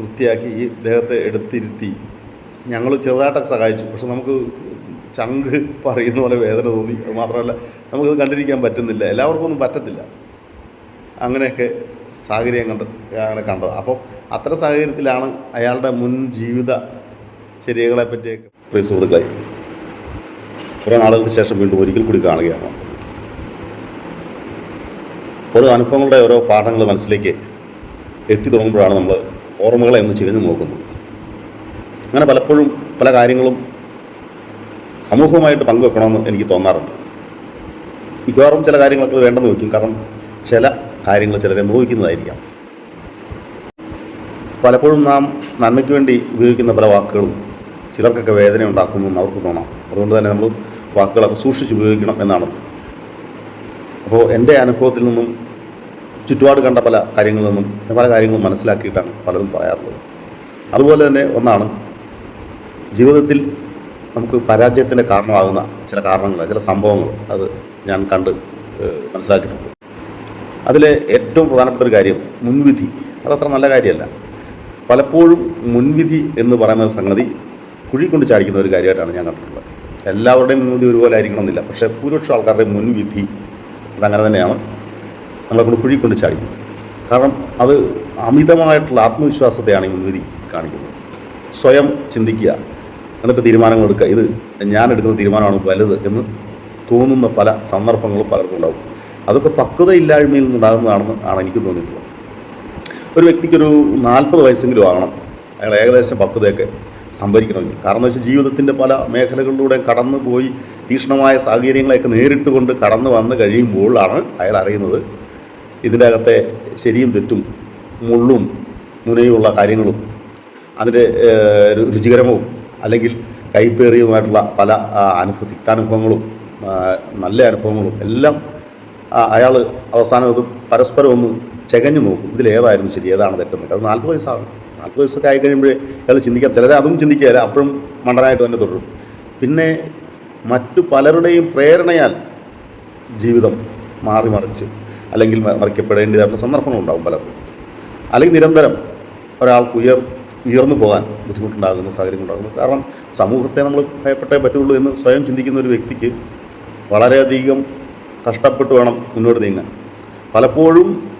വൃത്തിയാക്കി ഈ ദേഹത്തെ എടുത്തിരുത്തി. ഞങ്ങൾ ചെറുതായിട്ടൊക്കെ സഹായിച്ചു. പക്ഷെ നമുക്ക് ചങ്ക് പറയുന്ന പോലെ വേദന തോന്നി. അത് മാത്രമല്ല നമുക്കത് കണ്ടിരിക്കാൻ പറ്റുന്നില്ല. എല്ലാവർക്കും ഒന്നും പറ്റത്തില്ല. അങ്ങനെയൊക്കെ സാഹചര്യം കണ്ട് അങ്ങനെ കണ്ടത്. അപ്പോൾ അത്തരം സാഹചര്യത്തിലാണ് അയാളുടെ മുൻ ജീവിത ചര്യകളെ പറ്റിയൊക്കെ. പ്രിയ സുഹൃത്തുക്കളെ കുറേ നാളുകൾക്ക് ശേഷം വീണ്ടും ഒരിക്കൽ കൂടി കാണുകയാണ്. ഓരോ അനുഭവങ്ങളുടെ ഓരോ പാഠങ്ങൾ മനസ്സിലേക്ക് എത്തി തുടങ്ങുമ്പോഴാണ് നമ്മൾ ഓർമ്മകളെ ഒന്ന് ചികഞ്ഞു നോക്കുന്നു. അങ്ങനെ പലപ്പോഴും പല കാര്യങ്ങളും സമൂഹവുമായിട്ട് പങ്കുവെക്കണമെന്ന് എനിക്ക് തോന്നാറുണ്ട്. മിക്കവാറും ചില കാര്യങ്ങളൊക്കെ വേണ്ടെന്ന് വയ്ക്കും. കാരണം ചില കാര്യങ്ങൾ ചിലരെ നോവിക്കുന്നതായിരിക്കാം പലപ്പോഴും നാം നന്മയ്ക്ക് വേണ്ടി ഉപയോഗിക്കുന്ന പല വാക്കുകളും ചിലർക്കൊക്കെ വേദന ഉണ്ടാക്കുന്നു എന്ന് അവർക്ക് തോന്നാം. അതുകൊണ്ട് തന്നെ നമ്മൾ വാക്കുകളൊക്കെ സൂക്ഷിച്ച് ഉപയോഗിക്കണം എന്നാണ്. അപ്പോൾ എന്റെ അനുഭവത്തിൽ നിന്നും ചുറ്റുപാട് കണ്ട പല കാര്യങ്ങളിൽ നിന്നും പല കാര്യങ്ങളും മനസ്സിലാക്കിയിട്ടാണ് പലതും പറയാറുള്ളത്. അതുപോലെ തന്നെ ഒന്നാണ് ജീവിതത്തിൽ നമുക്ക് പരാജയത്തിന്റെ കാരണമാകുന്ന ചില കാരണങ്ങൾ ചില സംഭവങ്ങൾ അത് ഞാൻ കണ്ട് മനസ്സിലാക്കിയിട്ടുണ്ട്. അതിലെ ഏറ്റവും പ്രധാനപ്പെട്ട ഒരു കാര്യം മുൻവിധി. അതത്ര നല്ല കാര്യമല്ല. പലപ്പോഴും മുൻവിധി എന്ന് പറയുന്ന സംഗതി കുഴി കൊണ്ട് ചാടിക്കുന്ന ഒരു കാര്യമായിട്ടാണ് ഞാൻ കണ്ടിട്ടുള്ളത്. എല്ലാവരുടെയും മുൻവിധി ഒരുപോലെ ആയിരിക്കണമെന്നില്ല. പക്ഷേ ഭൂരിപക്ഷം ആൾക്കാരുടെ മുൻവിധി അതങ്ങനെ തന്നെയാണ്. നമ്മളെ കൊണ്ട് കുഴി കൊണ്ട് ചാടിക്കുന്നത് കാരണം അത് അമിതമായിട്ടുള്ള ആത്മവിശ്വാസത്തെയാണ് ഈ മുൻവിധി കാണിക്കുന്നത്. സ്വയം ചിന്തിക്കുക. എന്നിട്ട് തീരുമാനങ്ങൾ എടുക്കുക. ഇത് ഞാൻ എടുക്കുന്ന തീരുമാനമാണ് വലുത് എന്ന് തോന്നുന്ന പല സന്ദർഭങ്ങളും പലർക്കും ഉണ്ടാവും. അതൊക്കെ പക്വതയില്ലായ്മയിൽ നിന്നുണ്ടാകുന്നതാണെന്ന് ആണ് എനിക്ക് തോന്നിയിട്ടുള്ളത്. ഒരു വ്യക്തിക്കൊരു നാൽപ്പത് വയസ്സെങ്കിലും ആകണം. അയാൾ ഏകദേശം പക്വതയൊക്കെ സംഭരിക്കണമെങ്കിൽ കാരണം വെച്ചാൽ ജീവിതത്തിന്റെ പല മേഖലകളിലൂടെ കടന്നു പോയി തീക്ഷ്ണമായ സാഹചര്യങ്ങളെയൊക്കെ നേരിട്ട് കൊണ്ട് കടന്നു വന്ന് കഴിയുമ്പോഴാണ് അയാൾ അറിയുന്നത് ഇതിന്റെ അകത്തെ ശരിയും തെറ്റും മുള്ളും നുനയുമുള്ള കാര്യങ്ങളും അതിന്റെ രുചികരമവും അല്ലെങ്കിൽ കൈപ്പേറിയതുമായിട്ടുള്ള പല അനുഭവ തിക്താനുഭവങ്ങളും നല്ല അനുഭവങ്ങളും എല്ലാം അയാൾ അവസാനം അത് പരസ്പരം ഒന്ന് ചെകഞ്ഞു നോക്കും ഇതിലേതായിരുന്നു ശരി ഏതാണ് തെറ്റെന്നൊക്കെ അത് നാൽപ്പത് വയസ്സാണ്. നാൽപ്പത് വയസ്സൊക്കെ ആയി കഴിയുമ്പോഴേ അയാൾ ചിന്തിക്കാം. ചിലരെ അതും ചിന്തിക്കുകയില്ല അപ്പോഴും മണ്ടനായിട്ട് തന്നെ തുടരും. പിന്നെ മറ്റു പലരുടെയും പ്രേരണയാൽ ജീവിതം മാറി മറിച്ച് അല്ലെങ്കിൽ മറിക്കപ്പെടേണ്ടതായിട്ടുള്ള സന്ദർഭങ്ങളുണ്ടാവും പലർക്കും. അല്ലെങ്കിൽ നിരന്തരം ഒരാൾക്ക് ഉയർ ഉയർന്നു പോകാൻ ബുദ്ധിമുട്ടുണ്ടാകുന്ന സാഹചര്യം ഉണ്ടാകുന്നു കാരണം സമൂഹത്തെ നമ്മൾ ഭയപ്പെട്ടേ പറ്റുള്ളൂ എന്ന് സ്വയം ചിന്തിക്കുന്ന ഒരു വ്യക്തിക്ക് വളരെയധികം കഷ്ടപ്പെട്ട് വേണം മുന്നോട്ട് നീങ്ങാൻ. പലപ്പോഴും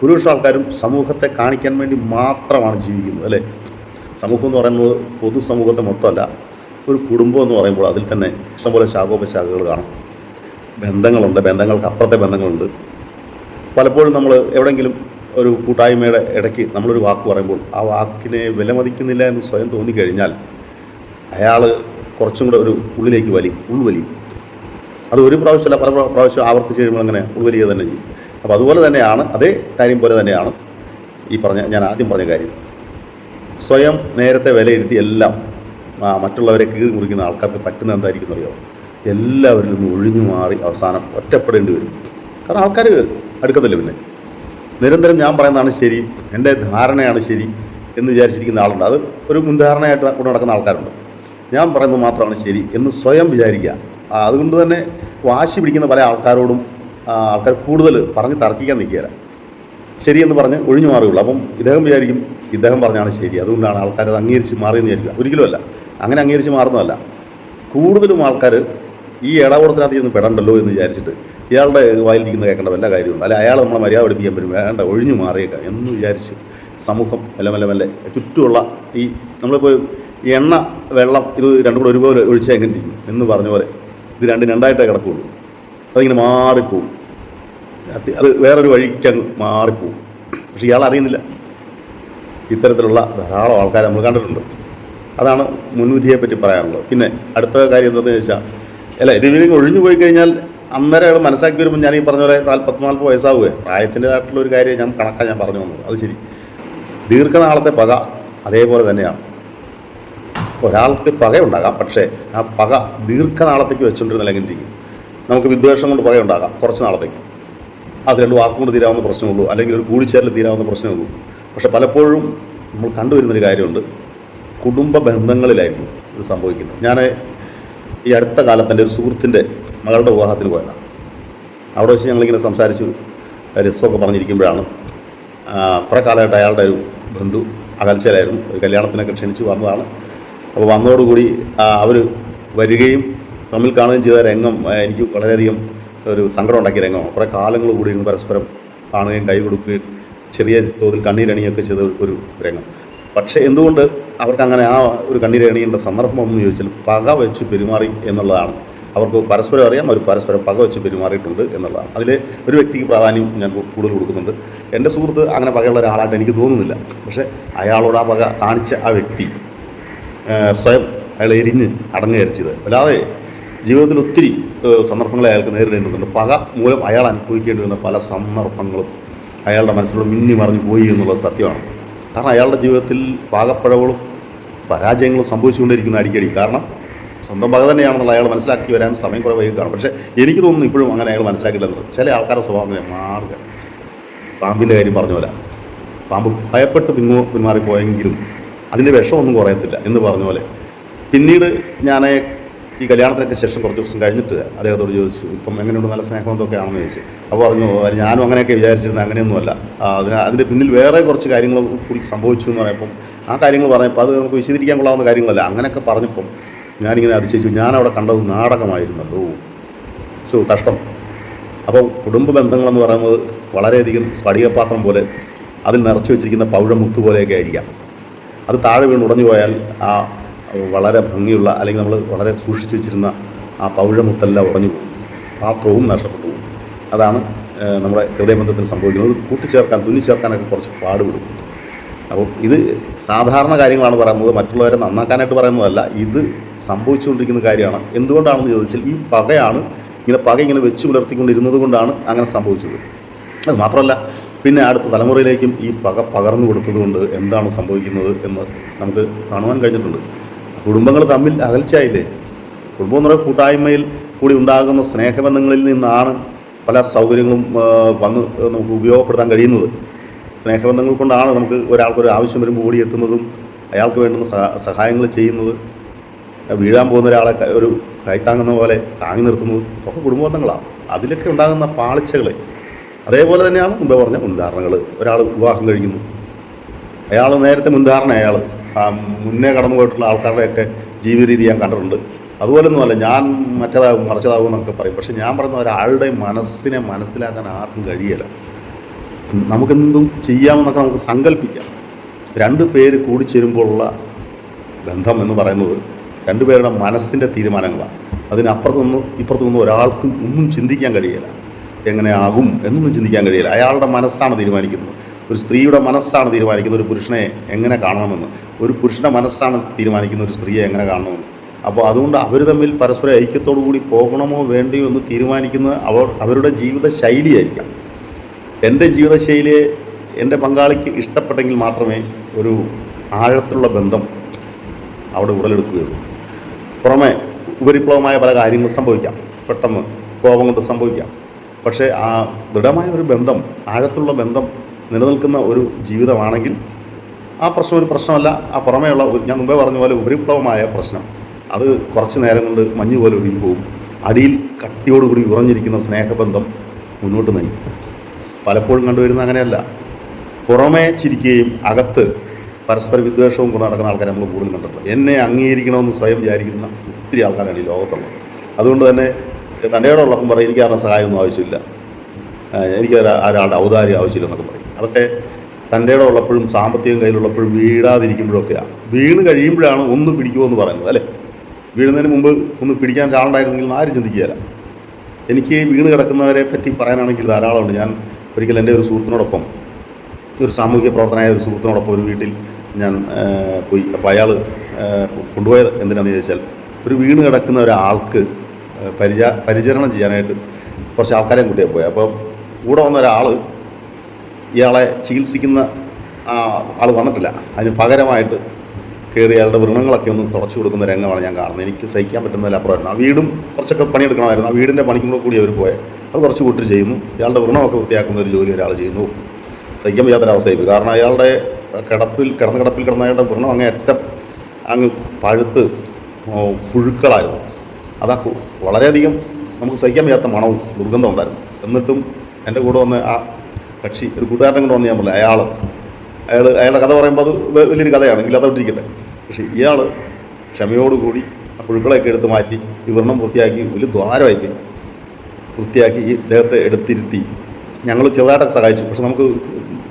പുരുഷ ആൾക്കാരും സമൂഹത്തെ കാണിക്കാൻ വേണ്ടി മാത്രമാണ് ജീവിക്കുന്നത് അല്ലേ? സമൂഹം എന്ന് പറയുന്നത് പൊതുസമൂഹത്തെ മൊത്തമല്ല. ഒരു കുടുംബം എന്ന് പറയുമ്പോൾ അതിൽ തന്നെ ഇഷ്ടംപോലെ ശാഖോപശാഖകൾ കാണും. ബന്ധങ്ങളുണ്ട് ബന്ധങ്ങൾക്ക് അപ്പുറത്തെ ബന്ധങ്ങളുണ്ട്. പലപ്പോഴും നമ്മൾ എവിടെയെങ്കിലും ഒരു കൂട്ടായ്മയുടെ ഇടയ്ക്ക് നമ്മളൊരു വാക്ക് പറയുമ്പോൾ ആ വാക്കിനെ വിലമതിക്കുന്നില്ല എന്ന് സ്വയം തോന്നിക്കഴിഞ്ഞാൽ അയാൾ കുറച്ചും കൂടെ ഒരു ഉള്ളിലേക്ക് വലി ഉൾവലി. അത് ഒരു പ്രാവശ്യമല്ല പല പ്രാവശ്യം ആവർത്തിച്ച് കഴിയുമ്പോൾ അങ്ങനെ ഉൾവലിയ തന്നെ ചെയ്യും. അപ്പോൾ അതുപോലെ തന്നെയാണ് അതേ കാര്യം പോലെ തന്നെയാണ് ഈ പറഞ്ഞ ഞാൻ ആദ്യം പറഞ്ഞ കാര്യം. സ്വയം നേരത്തെ വിലയിരുത്തി എല്ലാം മറ്റുള്ളവരെ കീറി മുറിക്കുന്ന ആൾക്കാർക്ക് പറ്റുന്ന എന്തായിരിക്കും അറിയാമോ എല്ലാവരിൽ നിന്നും ഒഴിഞ്ഞു മാറി അവസാനം ഒറ്റപ്പെടേണ്ടി വരും. കാരണം ആൾക്കാർ അടുക്കത്തില്ല പിന്നെ. നിരന്തരം ഞാൻ പറയുന്നതാണ് ശരി എന്റെ ധാരണയാണ് ശരി എന്ന് വിചാരിച്ചിരിക്കുന്ന ആളുണ്ട്. അത് ഒരു മുൻധാരണയായിട്ട് കൊണ്ട് നടക്കുന്ന ആൾക്കാരുണ്ട്. ഞാൻ പറയുന്നത് മാത്രമാണ് ശരി എന്ന് സ്വയം വിചാരിക്കുക. അതുകൊണ്ട് തന്നെ വാശി പിടിക്കുന്ന പല ആൾക്കാരോടും ആൾക്കാർ കൂടുതൽ പറഞ്ഞ് തർക്കിക്കാൻ നിൽക്കുകയില്ല. ശരിയെന്ന് പറഞ്ഞ് ഒഴിഞ്ഞു മാറുകയുള്ളൂ. അപ്പം ഇദ്ദേഹം വിചാരിക്കും ഇദ്ദേഹം പറഞ്ഞാണ് ശരി. അതുകൊണ്ടാണ് ആൾക്കാർ അത് അംഗീകരിച്ച് മാറിയെന്ന് വിചാരിക്കുക. ഒരിക്കലുമല്ല. അങ്ങനെ അംഗീകരിച്ച് മാറുന്നതല്ല. കൂടുതലും ആൾക്കാർ ഈ ഇടവോടത്തിനകത്ത് ചെന്ന് പെടണ്ടല്ലോ എന്ന് വിചാരിച്ചിട്ട് ഇയാളുടെ വായിലിരിക്കുന്ന കേൾക്കേണ്ട വല്ല കാര്യമുണ്ട്. അല്ലെ അയാൾ നമ്മളെ മര്യാദ പഠിപ്പിക്കാൻ പറ്റും. വേണ്ട ഒഴിഞ്ഞു മാറിയേക്കാം എന്ന് വിചാരിച്ച് സമൂഹം മെല്ലെ മെല്ലെ മെല്ലെ ചുറ്റുമുള്ള ഈ നമ്മളിപ്പോൾ എണ്ണ വെള്ളം ഇത് രണ്ടും കൂടെ ഒരുപോലെ ഒഴിച്ചാൽ എങ്ങനെ ഇരിക്കും എന്ന് പറഞ്ഞ പോലെ ഇത് രണ്ടും രണ്ടായിട്ടേ കിടക്കുകയുള്ളൂ അതിങ്ങനെ മാറിപ്പോവും. അത് അത് വഴിക്ക് അങ്ങ് മാറിപ്പോവും. പക്ഷെ ഇയാൾ അറിയുന്നില്ല. ഇത്തരത്തിലുള്ള ധാരാളം ആൾക്കാർ നമ്മൾ കണ്ടിട്ടുണ്ട്. അതാണ് മുൻവിധിയെപ്പറ്റി പറയാനുള്ളത്. പിന്നെ അടുത്ത കാര്യം എന്താണെന്ന് ചോദിച്ചാൽ അല്ല ഇത് ഒഴിഞ്ഞു പോയി കഴിഞ്ഞാൽ അന്നേരം അയാൾ മനസ്സാക്കി വരുമ്പോൾ ഞാൻ ഈ പറഞ്ഞ പോലെ നാൽപ്പത്തി നാൽപ്പത് വയസ്സാവുകയെ പ്രായത്തിന്റെതായിട്ടുള്ള ഒരു കാര്യം ഞാൻ കണക്കാൻ ഞാൻ പറഞ്ഞു വന്നത് അത് ശരി. ദീർഘനാളത്തെ പക അതേപോലെ തന്നെയാണ്. ഒരാൾക്ക് പകയുണ്ടാകാം. പക്ഷേ ആ പക ദീർഘനാളത്തേക്ക് വെച്ചുകൊണ്ടിരുന്ന അല്ലെങ്കിൽ നമുക്ക് വിദ്വേഷം കൊണ്ട് പകയുണ്ടാകാം കുറച്ച് നാളത്തേക്ക്. അത് രണ്ട് വാക്കും കൊണ്ട് തീരാവുന്ന പ്രശ്നമുള്ളൂ അല്ലെങ്കിൽ ഒരു കൂടിച്ചേരൽ തീരാവുന്ന പ്രശ്നമേ ഉള്ളൂ. പക്ഷെ പലപ്പോഴും നമ്മൾ കണ്ടുവരുന്നൊരു കാര്യമുണ്ട്. കുടുംബ ബന്ധങ്ങളിലായിരുന്നു ഇത് സംഭവിക്കുന്നത്. ഞാൻ ഈ അടുത്ത കാലത്ത് എന്റെ ഒരു സുഹൃത്തിന്റെ മകളുടെ വിവാഹത്തിന് പോയതാണ്. അവിടെ വെച്ച് ഞങ്ങളിങ്ങനെ സംസാരിച്ചു. രസമൊക്കെ പറഞ്ഞിരിക്കുമ്പോഴാണ് കുറേ കാലമായിട്ട് അയാളുടെ ഒരു ബന്ധു അകൽച്ചയിലായിരുന്നു. ഒരു കല്യാണത്തിനൊക്കെ ക്ഷണിച്ച് വന്നതാണ്. അപ്പോൾ വന്നതോടുകൂടി അവർ വരികയും തമ്മിൽ കാണുകയും ചെയ്ത രംഗം എനിക്ക് വളരെയധികം ഒരു സങ്കടം ഉണ്ടാക്കിയ രംഗമാണ്. കുറേ കാലങ്ങൾ കൂടി ഇരുന്ന് പരസ്പരം കാണുകയും കൈ കൊടുക്കുകയും ചെറിയ തോതിൽ കണ്ണീരണിയൊക്കെ ചെയ്ത ഒരു രംഗം. പക്ഷേ എന്തുകൊണ്ട് അവർക്ക് അങ്ങനെ ആ ഒരു കണ്ണീരണിയുടെ സന്ദർഭം ഒന്നും ചോദിച്ചാൽ പക വെച്ച് പെരുമാറി എന്നുള്ളതാണ്. അവർക്ക് പരസ്പരം അറിയാം അവർ പരസ്പരം പക വെച്ച് പെരുമാറിയിട്ടുണ്ട് എന്നുള്ളതാണ്. അതിൽ ഒരു വ്യക്തിക്ക് പ്രാധാന്യം ഞാൻ കൂടുതൽ കൊടുക്കുന്നുണ്ട്. എന്റെ സുഹൃത്ത് അങ്ങനെ പകയുള്ള ഒരാളായിട്ട് എനിക്ക് തോന്നുന്നില്ല. പക്ഷേ അയാളോട് ആ പക കാണിച്ച ആ വ്യക്തി സ്വയം അയാൾ എരിഞ്ഞ് അടങ്ങുകയറിച്ചത് അല്ലാതെ ജീവിതത്തിൽ ഒത്തിരി സന്ദർഭങ്ങളെ അയാൾക്ക് നേരിടേണ്ടതുണ്ട്. പക മൂലം അയാൾ അനുഭവിക്കേണ്ടി വന്ന പല സന്ദർഭങ്ങളും അയാളുടെ മനസ്സിലൂടെ മിന്നി മറിഞ്ഞു പോയി എന്നുള്ളത് സത്യമാണ്. കാരണം അയാളുടെ ജീവിതത്തിൽ പാകപ്പഴവുകളും പരാജയങ്ങളും സംഭവിച്ചുകൊണ്ടിരിക്കുന്ന അടിക്കടി. കാരണം സ്വന്തം വക തന്നെയാണെന്നുള്ള അയാൾ മനസ്സിലാക്കി വരാൻ സമയം കുറേ കാണും പക്ഷേ എനിക്ക് തോന്നുന്നു ഇപ്പോഴും അങ്ങനെ അയാൾ മനസ്സിലാക്കില്ലെന്ന് ചില ആൾക്കാരുടെ സ്വഭാവം മാറുക. പാമ്പിന്റെ കാര്യം പറഞ്ഞ പോലെ. പാമ്പ് ഭയപ്പെട്ട് പിന്നോ പിന്മാറിപ്പോയെങ്കിലും അതിന്റെ വിഷമൊന്നും കുറയത്തില്ല എന്ന് പറഞ്ഞ പോലെ. പിന്നീട് ഞാൻ ഈ കല്യാണത്തിനൊക്കെ ശേഷം കുറച്ച് ദിവസം കഴിഞ്ഞിട്ട് അദ്ദേഹത്തോട് ചോദിച്ചു ഇപ്പം എങ്ങനെയുണ്ട്? നല്ല സ്നേഹബന്ധമൊക്കെ ആണെന്ന് ചോദിച്ചു. അപ്പോൾ പറഞ്ഞു "അത് ഞാനും അങ്ങനെയൊക്കെ വിചാരിച്ചിരുന്നത് അങ്ങനെയൊന്നുമല്ല. അതിന് അതിന്റെ പിന്നിൽ വേറെ കുറച്ച് കാര്യങ്ങൾ കൂടി സംഭവിച്ചു എന്ന് പറയുമ്പം ആ കാര്യങ്ങൾ പറഞ്ഞപ്പോൾ അത് നമുക്ക് വിശദീകരിക്കാൻ കൊള്ളാവുന്ന കാര്യങ്ങളല്ല. അങ്ങനെയൊക്കെ പറഞ്ഞപ്പം ഞാനിങ്ങനെ അതിശയിച്ചു. ഞാനവിടെ കണ്ടത് നാടകമായിരുന്നല്ലോ. സോ കഷ്ടം. അപ്പോൾ കുടുംബ ബന്ധങ്ങളെന്ന് പറയുന്നത് വളരെയധികം സ്ഫടികപാത്രം പോലെ അതിൽ നിറച്ചു വെച്ചിരിക്കുന്ന പൗഴമുത്ത് പോലെയൊക്കെ ആയിരിക്കാം. അത് താഴെ വീണ് ഉടഞ്ഞു പോയാൽ ആ വളരെ ഭംഗിയുള്ള അല്ലെങ്കിൽ നമ്മൾ വളരെ സൂക്ഷിച്ചു വെച്ചിരുന്ന ആ പൗഴമുത്തെല്ലാം ഉടഞ്ഞു പോകും. പാത്രവും നഷ്ടപ്പെട്ടു പോകും. അതാണ് നമ്മുടെ ഹൃദയബന്ധത്തിന് സംഭവിക്കുന്നത്. കൂട്ടിച്ചേർക്കാൻ തുന്നിച്ചേർക്കാനൊക്കെ കുറച്ച് പാടുപെടും. അപ്പോൾ ഇത് സാധാരണ കാര്യങ്ങളാണ് പറയുന്നത്. മറ്റുള്ളവരെ നന്നാക്കാനായിട്ട് പറയുന്നതല്ല. ഇത് സംഭവിച്ചുകൊണ്ടിരിക്കുന്ന കാര്യമാണ്. എന്തുകൊണ്ടാണെന്ന് ചോദിച്ചാൽ ഈ പകയാണ് ഇങ്ങനെ പക ഇങ്ങനെ വെച്ച് പുലർത്തിക്കൊണ്ടിരുന്നത് കൊണ്ടാണ് അങ്ങനെ സംഭവിച്ചത്. അത് മാത്രമല്ല പിന്നെ അടുത്ത തലമുറയിലേക്കും ഈ പക പകർന്നു കൊടുത്തതുകൊണ്ട് എന്താണ് സംഭവിക്കുന്നത് എന്ന് നമുക്ക് കാണുവാൻ കഴിഞ്ഞിട്ടുണ്ട്. കുടുംബങ്ങൾ തമ്മിൽ അകൽച്ചായില്ലേ കുടുംബം എന്ന് പറയുന്ന കൂട്ടായ്മയിൽ കൂടി ഉണ്ടാകുന്ന സ്നേഹബന്ധങ്ങളിൽ നിന്നാണ് പല സൗകര്യങ്ങളും വന്ന് നമുക്ക് ഉപയോഗപ്പെടുത്താൻ കഴിയുന്നത്. സ്നേഹബന്ധങ്ങൾ കൊണ്ടാണ് നമുക്ക് ഒരാൾക്കൊരു ആവശ്യം വരുമ്പോൾ ഓടിയെത്തുന്നതും അയാൾക്ക് വേണ്ടുന്ന സഹായങ്ങൾ ചെയ്യുന്നത്. വീഴാൻ പോകുന്ന ഒരാളെ ഒരു കൈത്താങ്ങുന്ന പോലെ താങ്ങി നിർത്തുന്നത് ഒക്കെ കുടുംബബന്ധങ്ങളാണ്. അതിലൊക്കെ ഉണ്ടാകുന്ന പാളിച്ചകൾ. അതേപോലെ തന്നെയാണ് മുമ്പേ പറഞ്ഞ മുൻധാരണകൾ. ഒരാൾ വിവാഹം കഴിക്കുന്നു. അയാൾ നേരത്തെ മുൻധാരണ അയാൾ. മുന്നേ കടന്നു പോയിട്ടുള്ള ആൾക്കാരുടെയൊക്കെ ജീവിത രീതി ഞാൻ കണ്ടിട്ടുണ്ട്. അതുപോലൊന്നുമല്ല ഞാൻ മറ്റേതാകും മറിച്ചതാകും എന്നൊക്കെ പറയും. പക്ഷെ ഞാൻ പറയുന്ന ഒരാളുടെ മനസ്സിനെ മനസ്സിലാക്കാൻ ആർക്കും കഴിയില്ല. നമുക്കെന്തും ചെയ്യാമെന്നൊക്കെ നമുക്ക് സങ്കല്പിക്കാം. രണ്ട് പേര് കൂടിച്ചേരുമ്പോഴുള്ള ബന്ധം എന്ന് പറയുന്നത് രണ്ടുപേരുടെ മനസ്സിന്റെ തീരുമാനങ്ങളാണ്. അതിനപ്പുറത്തൊന്നും ഇപ്പുറത്തൊന്നും ഒരാൾക്കും ഒന്നും ചിന്തിക്കാൻ കഴിയില്ല. എങ്ങനെയാകും എന്നൊന്നും ചിന്തിക്കാൻ കഴിയില്ല. അയാളുടെ മനസ്സാണ് തീരുമാനിക്കുന്നത്. ഒരു സ്ത്രീയുടെ മനസ്സാണ് തീരുമാനിക്കുന്നത് ഒരു പുരുഷനെ എങ്ങനെ കാണണമെന്ന്. ഒരു പുരുഷന്റെ മനസ്സാണ് തീരുമാനിക്കുന്ന ഒരു സ്ത്രീയെ എങ്ങനെ കാണണമെന്ന്. അപ്പോൾ അതുകൊണ്ട് അവർ തമ്മിൽ പരസ്പര ഐക്യത്തോടു കൂടി പോകണമോ വേണ്ടയോ എന്ന് തീരുമാനിക്കുന്നത് അവർ അവരുടെ ജീവിത ശൈലിയായിരിക്കാം എന്റെ ജീവിതശൈലിയെ എന്റെ പങ്കാളിക്ക് ഇഷ്ടപ്പെട്ടെങ്കിൽ മാത്രമേ ഒരു ആഴത്തിലുള്ള ബന്ധം അവിടെ ഉടലെടുക്കുകയുള്ളൂ. പുറമെ ഉപരിപ്ലവമായ പല കാര്യങ്ങളും സംഭവിക്കാം. പെട്ടെന്ന് കോപം കൊണ്ട് സംഭവിക്കാം. പക്ഷേ ആ ദൃഢമായ ഒരു ബന്ധം ആഴത്തുള്ള ബന്ധം നിലനിൽക്കുന്ന ഒരു ജീവിതമാണെങ്കിൽ ആ പ്രശ്നം ഒരു പ്രശ്നമല്ല. ആ പുറമേയുള്ള ഞാൻ മുമ്പേ പറഞ്ഞ പോലെ ഉപരിപ്ലവമായ പ്രശ്നം. അത് കുറച്ച് നേരം കൊണ്ട് മഞ്ഞ് പോലെ ഒഴുകി പോകും. അടിയിൽ കട്ടിയോടുകൂടി ഉറഞ്ഞിരിക്കുന്ന സ്നേഹബന്ധം മുന്നോട്ട് നയിക്കും. പലപ്പോഴും കണ്ടുവരുന്ന അങ്ങനെയല്ല. പുറമേ ചിരിക്കുകയും അകത്ത് പരസ്പര വിദ്വേഷവും കൊണ്ട് നടക്കുന്ന ആൾക്കാരെ നമ്മൾ കൂടുതൽ കണ്ടിട്ടുണ്ട്. എന്നെ അംഗീകരിക്കണമെന്ന് സ്വയം വിചാരിക്കുന്ന ഒത്തിരി ആൾക്കാരാണ് ഈ ലോകത്തുള്ളത്. അതുകൊണ്ട് തന്നെ തന്റെയോടെ ഉള്ളപ്പം പറയും എനിക്ക് ആരുടെ സഹായമൊന്നും ആവശ്യമില്ല. എനിക്ക് ഒരാ- ഒരാളുടെ ഔദാര്യം ആവശ്യമില്ല എന്നൊക്കെ പറയും. അതൊക്കെ തന്റെയുടെ ഉള്ളപ്പോഴും സാമ്പത്തികം കയ്യിലുള്ളപ്പോഴും വീഴാതിരിക്കുമ്പോഴൊക്കെയാണ് വീണ് കഴിയുമ്പോഴാണ് ഒന്ന് പിടിക്കുമോ എന്ന് പറയുന്നത് അല്ലേ? വീഴുന്നതിന് മുമ്പ് ഒന്ന് പിടിക്കാൻ ഒരാളുണ്ടായിരുന്നെങ്കിൽ ആരും ചിന്തിക്കുകയില്ല. എനിക്ക് വീണ് കിടക്കുന്നവരെ പറ്റി പറയാനാണെങ്കിൽ ധാരാളമുണ്ട്. ഞാൻ ഒരിക്കൽ എന്റെ ഒരു സുഹൃത്തിനോടൊപ്പം ഒരു സാമൂഹിക പ്രവർത്തനമായ ഒരു സുഹൃത്തിനോടൊപ്പം ഒരു വീട്ടിൽ ഞാൻ പോയി. അപ്പോൾ അയാൾ കൊണ്ടുപോയത് എന്തിനാണെന്ന് ചോദിച്ചാൽ ഒരു വീണ് കിടക്കുന്ന ഒരാൾക്ക് പരിച പരിചരണം ചെയ്യാനായിട്ട് കുറച്ച് ആൾക്കാരെയും കൂട്ടിയാണ് പോയത് അപ്പോൾ കൂടെ വന്ന ഒരാൾ ഇയാളെ ചികിത്സിക്കുന്ന ആൾ വന്നിട്ടില്ല. അതിന് പകരമായിട്ട് കയറി അയാളുടെ വൃണങ്ങളൊക്കെ ഒന്ന് തുടച്ചു കൊടുക്കുന്ന രംഗമാണ് ഞാൻ കാണുന്നത്. എനിക്ക് സഹിക്കാൻ പറ്റുന്നതിൽ അപ്പുറമായിരുന്നു. ആ വീടും കുറച്ചൊക്കെ പണിയെടുക്കണമായിരുന്നു. ആ വീടിന്റെ പണിക്കും കൂടെ കൂടി അവർ പോയത് അത് കുറച്ച് കൂട്ടി ചെയ്യുന്നു. ഇയാളുടെ വൃണമൊക്കെ വൃത്തിയാക്കുന്ന ഒരു ജോലി ഒരാൾ ചെയ്യുന്നു. സഹിക്കാൻ വയ്യാത്തൊരവസ്ഥയായി കാരണം അയാളുടെ കിടപ്പിൽ കിടന്ന കിടപ്പിൽ കിടന്നതായിട്ട് പറഞ്ഞു അങ്ങ് അറ്റം അങ്ങ് പഴുത്ത് പുഴുക്കളായിരുന്നു. അതാ വളരെയധികം നമുക്ക് സഹിക്കാൻ വയ്യാത്ത മണവും ദുർഗന്ധം ഉണ്ടായിരുന്നു. എന്നിട്ടും എന്റെ കൂടെ വന്ന് ആ കക്ഷി ഒരു കൂട്ടുകാരനെ കൊണ്ട് വന്ന് ഞാൻ പറഞ്ഞു അയാൾ അയാൾ അയാളുടെ കഥ പറയുമ്പോൾ അത് വലിയൊരു കഥയാണ് ഇല്ലാതെ വിട്ടിരിക്കട്ടെ. പക്ഷേ ഇയാൾ ക്ഷമയോടുകൂടി ആ പുഴുക്കളെയൊക്കെ എടുത്ത് മാറ്റി ഈ വ്രണം വൃത്തിയാക്കി വലിയ ദ്വാരമായിട്ട് വൃത്തിയാക്കി ഈ ദേഹത്തെ എടുത്തിരുത്തി. ഞങ്ങൾ ചെറുതായിട്ടൊക്കെ സഹായിച്ചു. പക്ഷെ നമുക്ക്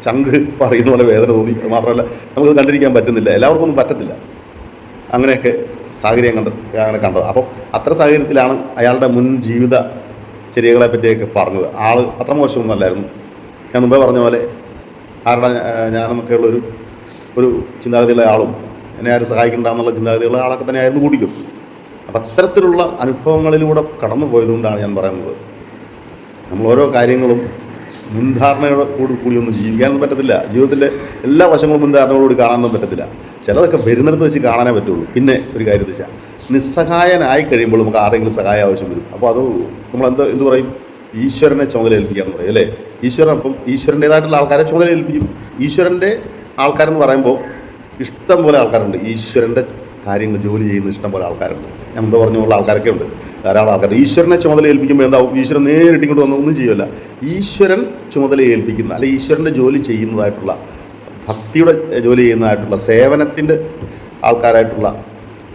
ചങ്ക് പറയുന്ന പോലെ വേദന തോന്നി. അത് മാത്രമല്ല നമുക്കത് കണ്ടിരിക്കാൻ പറ്റുന്നില്ല. എല്ലാവർക്കും ഒന്നും പറ്റത്തില്ല. അങ്ങനെയൊക്കെ സാഹചര്യം കണ്ട് അങ്ങനെ കണ്ടത്. അപ്പം അത്ര സാഹചര്യത്തിലാണ് അയാളുടെ മുൻ ജീവിത ചെറിയകളെ പറ്റിയൊക്കെ പറഞ്ഞത്. ആൾ അത്ര മോശമൊന്നുമല്ലായിരുന്നു ഞാൻ മുമ്പേ പറഞ്ഞ പോലെ ആരുടെ ഏഹ്, ഞാനെന്നൊക്കെയുള്ള ഒരു ചിന്താഗതിയുള്ള ആളും എന്നെ ആരും സഹായിക്കണ്ട എന്നുള്ള ചിന്താഗതിയുള്ള ആളൊക്കെ തന്നെയായിരുന്നു കൂടിക്കും അപ്പം അത്തരത്തിലുള്ള അനുഭവങ്ങളിലൂടെ കടന്നു പോയതുകൊണ്ടാണ് ഞാൻ പറയുന്നത്. നമ്മൾ ഓരോ കാര്യങ്ങളും മുൻധാരണയോട് കൂടി ഒന്നും ജീവിക്കാനൊന്നും പറ്റത്തില്ല. ജീവിതത്തിന്റെ എല്ലാ വശങ്ങളും മുൻധാരണയോടുകൂടി കാണാനൊന്നും പറ്റത്തില്ല. ചിലതൊക്കെ വരുന്നിടത്ത് വെച്ച് കാണാനേ പറ്റുള്ളൂ. പിന്നെ ഒരു കാര്യം എന്ന് വെച്ചാൽ നിസ്സഹായനായി കഴിയുമ്പോൾ നമുക്ക് ആരെങ്കിലും സഹായം ആവശ്യം വരും. അപ്പോൾ അത് നമ്മൾ എന്ത് എന്ത് പറയും? ഈശ്വരനെ ചുമതല ഏൽപ്പിക്കാന്ന് പറയും അല്ലേ? ഈശ്വരൻ അപ്പം ഈശ്വരന്റേതായിട്ടുള്ള ആൾക്കാരെ ചുമതല ഏൽപ്പിക്കും. ഈശ്വരന്റെ ആൾക്കാരെന്ന് പറയുമ്പോൾ ഇഷ്ടം പോലെ ആൾക്കാരുണ്ട്. ഈശ്വരന്റെ കാര്യങ്ങൾ ജോലി ചെയ്യുന്ന ഇഷ്ടം പോലെ ആൾക്കാരുണ്ട്. ഞാൻ മുമ്പ് പറഞ്ഞുള്ള ആൾക്കാരൊക്കെ ഉണ്ട്. ധാരാളം ആൾക്കാർ ഈശ്വരനെ ചുമതല ഏൽപ്പിക്കുമ്പോൾ എന്താവും? ഈശ്വരൻ നേരിട്ട് ഇങ്ങോട്ട് വന്ന് ഒന്നും ചെയ്യില്ല ഈശ്വരൻ ചുമതല ഏൽപ്പിക്കുന്ന അല്ലെ ഈശ്വരന്റെ ജോലി ചെയ്യുന്നതായിട്ടുള്ള ഭക്തിയുടെ ജോലി ചെയ്യുന്നതായിട്ടുള്ള സേവനത്തിന്റെ ആൾക്കാരായിട്ടുള്ള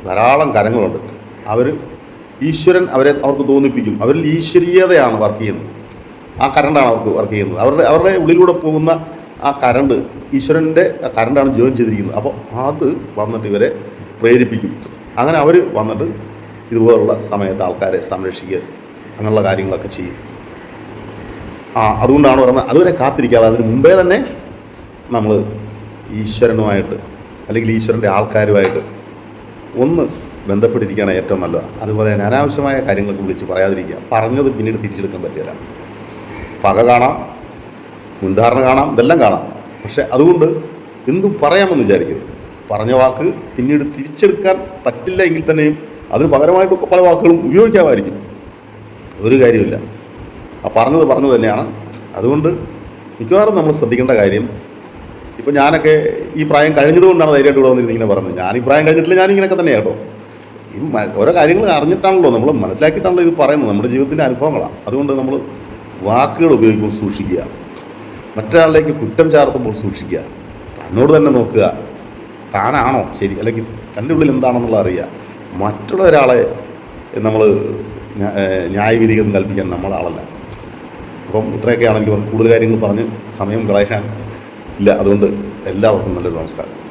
ധാരാളം കരങ്ങളുണ്ട്. അവർ ഈശ്വരൻ അവരെ അവർക്ക് തോന്നിപ്പിക്കും. അവരിൽ ഈശ്വരീയതയാണ് വർക്ക് ചെയ്യുന്നത്. ആ കരണ്ടാണ് അവർക്ക് വർക്ക് ചെയ്യുന്നത്. അവരുടെ അവരുടെ ഉള്ളിലൂടെ പോകുന്ന ആ കരണ്ട് ഈശ്വരന്റെ കരണ്ടാണ് ജോയിൻ ചെയ്തിരിക്കുന്നത്. അപ്പോൾ അത് വന്നിട്ട് ഇവരെ പ്രേരിപ്പിക്കും. അങ്ങനെ അവർ വന്നിട്ട് ഇതുപോലുള്ള സമയത്ത് ആൾക്കാരെ സംരക്ഷിക്കുക അങ്ങനെയുള്ള കാര്യങ്ങളൊക്കെ ചെയ്യും. ആ അതുകൊണ്ടാണ് പറയുന്നത് അതുവരെ കാത്തിരിക്കാതെ അതിന് മുമ്പേ തന്നെ നമ്മൾ ഈശ്വരനുമായിട്ട് അല്ലെങ്കിൽ ഈശ്വരന്റെ ആൾക്കാരുമായിട്ട് ഒന്ന് ബന്ധപ്പെട്ടിരിക്കുകയാണ് ഏറ്റവും നല്ലത്. അതുപോലെ തന്നെ അനാവശ്യമായ കാര്യങ്ങളൊക്കെ വിളിച്ച് പറയാതിരിക്കുക. പറഞ്ഞത് പിന്നീട് തിരിച്ചെടുക്കാൻ പറ്റില്ല. പക കാണാം മുൻധാരണ കാണാം ഇതെല്ലാം കാണാം. പക്ഷെ അതുകൊണ്ട് എന്തും പറയാമെന്ന് വിചാരിക്കരുത്. പറഞ്ഞ വാക്ക് പിന്നീട് തിരിച്ചെടുക്കാൻ പറ്റില്ല എങ്കിൽ തന്നെയും അതിന് പകരമായിട്ട് പല വാക്കുകളും ഉപയോഗിക്കാമായിരിക്കും. ഒരു കാര്യമില്ല ആ പറഞ്ഞത് പറഞ്ഞു തന്നെയാണ്. അതുകൊണ്ട് മിക്കവാറും നമ്മൾ ശ്രദ്ധിക്കേണ്ട കാര്യം ഇപ്പോൾ ഞാനൊക്കെ ഈ പ്രായം കഴിഞ്ഞതുകൊണ്ടാണ് ധൈര്യമായിട്ട് ഇവിടെ വന്നിരുന്നത് ഇങ്ങനെ പറഞ്ഞത്. ഞാൻ ഈ പ്രായം കഴിഞ്ഞിട്ടില്ല ഞാൻ ഇങ്ങനെയൊക്കെ തന്നെ കേട്ടോ. ഈ ഓരോ കാര്യങ്ങൾ അറിഞ്ഞിട്ടാണല്ലോ നമ്മൾ മനസ്സിലാക്കിയിട്ടാണല്ലോ ഇത് പറയുന്നത്. നമ്മുടെ ജീവിതത്തിന്റെ അനുഭവങ്ങളാണ് അതുകൊണ്ട് നമ്മൾ വാക്കുകൾ ഉപയോഗിക്കുമ്പോൾ സൂക്ഷിക്കുക. മറ്റൊരാളിലേക്ക് കുറ്റം ചാർത്തുമ്പോൾ സൂക്ഷിക്കുക. തന്നോട് തന്നെ നോക്കുക. താനാണോ ശരി? അല്ലെങ്കിൽ തന്റെ ഉള്ളിൽ എന്താണെന്നുള്ള അറിയുക. മറ്റുള്ള ഒരാളെ നമ്മൾ ന്യായവിധികൾ കൽപ്പിക്കാൻ നമ്മളാളല്ല. അപ്പം ഇത്രയൊക്കെ ആണെങ്കിലും കൂടുതൽ കാര്യങ്ങൾ പറഞ്ഞ് സമയം കളയാൻ ഇല്ല. അതുകൊണ്ട് എല്ലാവർക്കും നല്ലൊരു നമസ്കാരം.